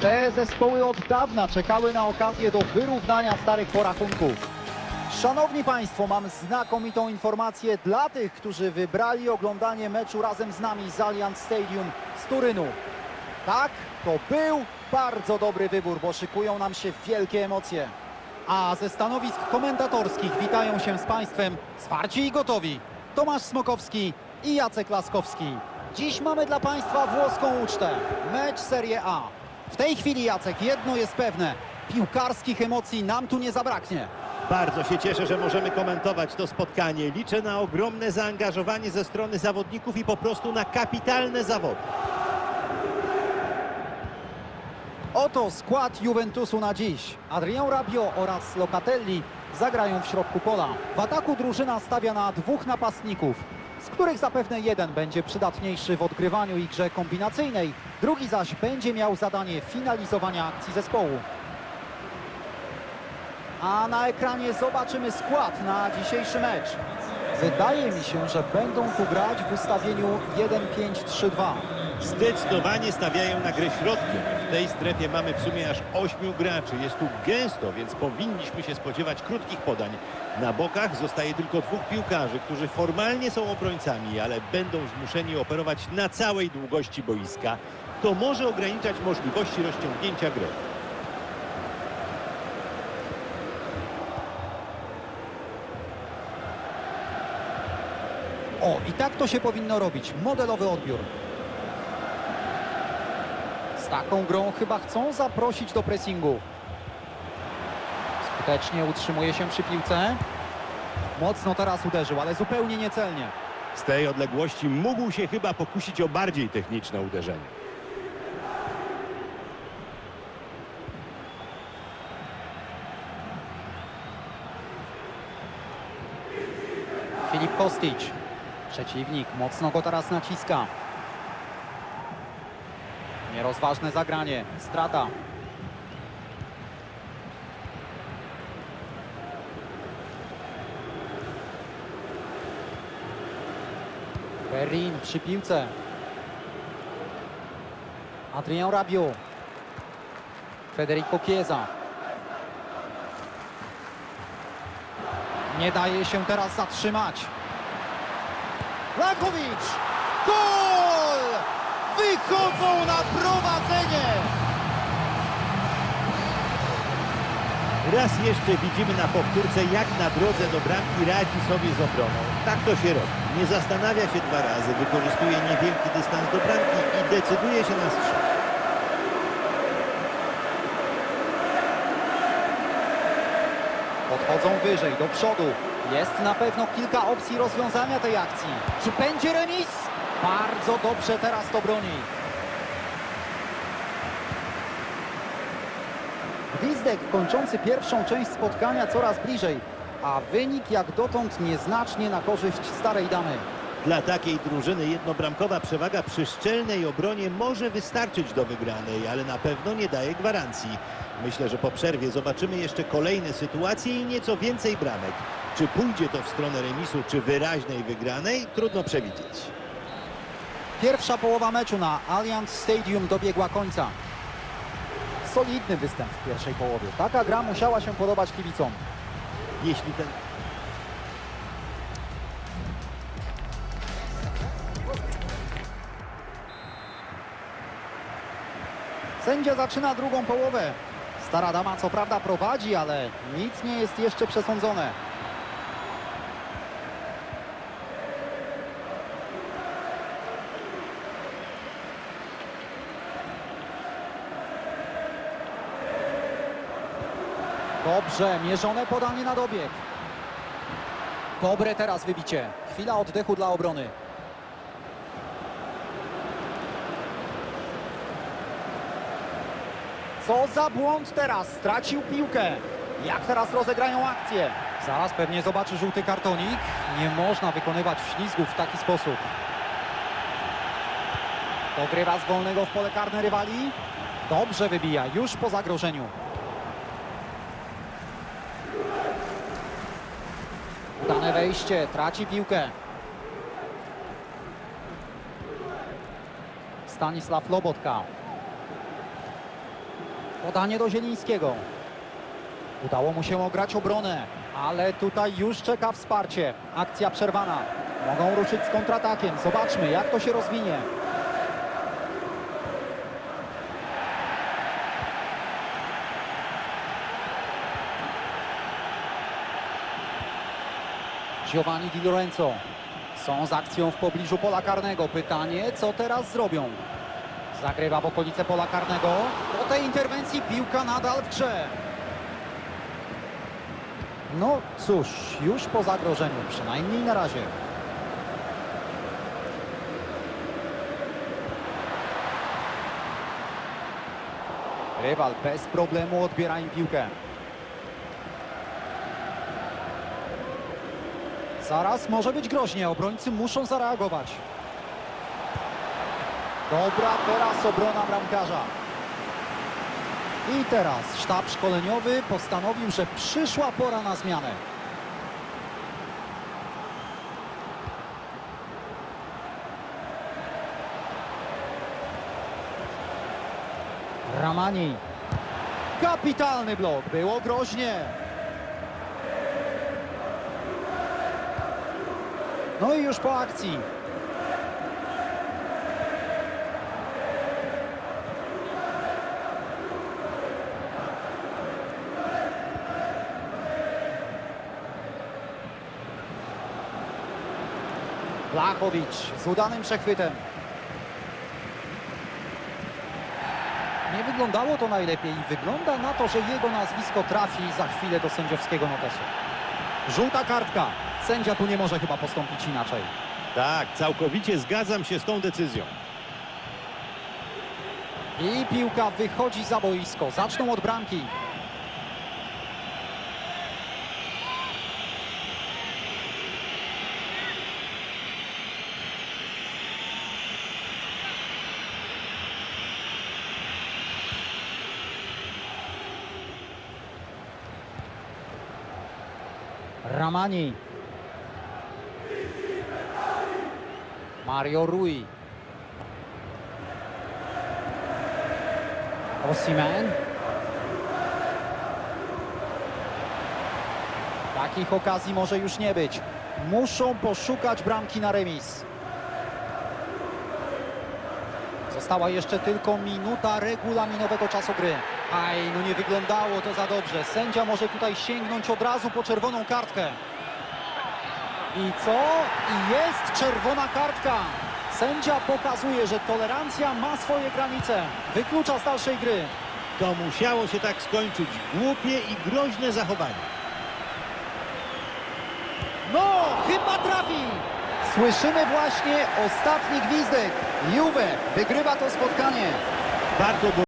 Te zespoły od dawna czekały na okazję do wyrównania starych porachunków. Szanowni Państwo, mam znakomitą informację dla tych, którzy wybrali oglądanie meczu razem z nami z Allianz Stadium z Turynu. Tak, to był bardzo dobry wybór, bo szykują nam się wielkie emocje. A ze stanowisk komentatorskich witają się z Państwem zwarci i gotowi Tomasz Smokowski i Jacek Laskowski. Dziś mamy dla Państwa włoską ucztę, mecz Serie A. W tej chwili, Jacek, jedno jest pewne, piłkarskich emocji nam tu nie zabraknie. Bardzo się cieszę, że możemy komentować to spotkanie. Liczę na ogromne zaangażowanie ze strony zawodników i po prostu na kapitalne zawody. Oto skład Juventusu na dziś. Adrian Rabiot oraz Locatelli zagrają w środku pola. W ataku drużyna stawia na dwóch napastników, z których zapewne jeden będzie przydatniejszy w odgrywaniu i grze kombinacyjnej, drugi zaś będzie miał zadanie finalizowania akcji zespołu. A na ekranie zobaczymy skład na dzisiejszy mecz. Wydaje mi się, że będą tu grać w ustawieniu 1-5-3-2. Zdecydowanie stawiają na grę środkiem. W tej strefie mamy w sumie aż ośmiu graczy. Jest tu gęsto, więc powinniśmy się spodziewać krótkich podań. Na bokach zostaje tylko dwóch piłkarzy, którzy formalnie są obrońcami, ale będą zmuszeni operować na całej długości boiska. To może ograniczać możliwości rozciągnięcia gry. O, i tak to się powinno robić. Modelowy odbiór. Z taką grą chyba chcą zaprosić do pressingu. Skutecznie utrzymuje się przy piłce. Mocno teraz uderzył, ale zupełnie niecelnie. Z tej odległości mógł się chyba pokusić o bardziej techniczne uderzenie. Kostić. Przeciwnik mocno go teraz naciska. Nierozważne zagranie. Strata. Perrin przy piłce. Adrien Rabiot. Federico Chiesa. Nie daje się teraz zatrzymać. Lankowicz! Gol! Wychodzą na prowadzenie! Raz jeszcze widzimy na powtórce, jak na drodze do bramki radzi sobie z obroną. Tak to się robi. Nie zastanawia się dwa razy, wykorzystuje niewielki dystans do bramki i decyduje się na strzał. Podchodzą wyżej, do przodu. Jest na pewno kilka opcji rozwiązania tej akcji. Czy będzie remis? Bardzo dobrze teraz to broni. Gwizdek kończący pierwszą część spotkania coraz bliżej, a wynik jak dotąd nieznacznie na korzyść starej damy. Dla takiej drużyny jednobramkowa przewaga przy szczelnej obronie może wystarczyć do wygranej, ale na pewno nie daje gwarancji. Myślę, że po przerwie zobaczymy jeszcze kolejne sytuacje i nieco więcej bramek. Czy pójdzie to w stronę remisu, czy wyraźnej wygranej, trudno przewidzieć. Pierwsza połowa meczu na Allianz Stadium dobiegła końca. Solidny występ w pierwszej połowie. Taka gra musiała się podobać kibicom. Jeśli ten Sędzia zaczyna drugą połowę. Stara dama co prawda prowadzi, ale nic nie jest jeszcze przesądzone. Dobrze, mierzone podanie na dobieg. Dobre teraz wybicie. Chwila oddechu dla obrony. Co za błąd teraz? Stracił piłkę. Jak teraz rozegrają akcję? Zaraz pewnie zobaczy żółty kartonik. Nie można wykonywać ślizgów w taki sposób. Dogrywa z wolnego w pole karne rywali. Dobrze wybija, już po zagrożeniu. Udane wejście, traci piłkę. Stanisław Lobotka. Podanie do Zielińskiego. Udało mu się ograć obronę, ale tutaj już czeka wsparcie. Akcja przerwana. Mogą ruszyć z kontratakiem. Zobaczmy, jak to się rozwinie. Giovanni Di Lorenzo. Są z akcją w pobliżu pola karnego. Pytanie, co teraz zrobią? Zagrywa w okolice pola karnego. Po tej interwencji piłka nadal w grze. No cóż, już po zagrożeniu, przynajmniej na razie. Rywal bez problemu odbiera im piłkę. Zaraz może być groźnie, obrońcy muszą zareagować. Dobra, teraz obrona bramkarza. I teraz sztab szkoleniowy postanowił, że przyszła pora na zmianę. Ramani. Kapitalny blok, było groźnie. No i już po akcji. Blachowicz z udanym przechwytem. Nie wyglądało to najlepiej i wygląda na to, że jego nazwisko trafi za chwilę do sędziowskiego notesu. Żółta kartka. Sędzia tu nie może chyba postąpić inaczej. Tak, całkowicie zgadzam się z tą decyzją. I piłka wychodzi za boisko. Zaczną od bramki. Ramani. Mario Rui. Osimen. Takich okazji może już nie być. Muszą poszukać bramki na remis. Została jeszcze tylko minuta regulaminowego czasu gry. Aj, no nie wyglądało to za dobrze. Sędzia może tutaj sięgnąć od razu po czerwoną kartkę. I co? I jest czerwona kartka. Sędzia pokazuje, że tolerancja ma swoje granice. Wyklucza z dalszej gry. To musiało się tak skończyć. Głupie i groźne zachowanie. No, chyba trafi! Słyszymy właśnie ostatni gwizdek. Juve wygrywa to spotkanie. Było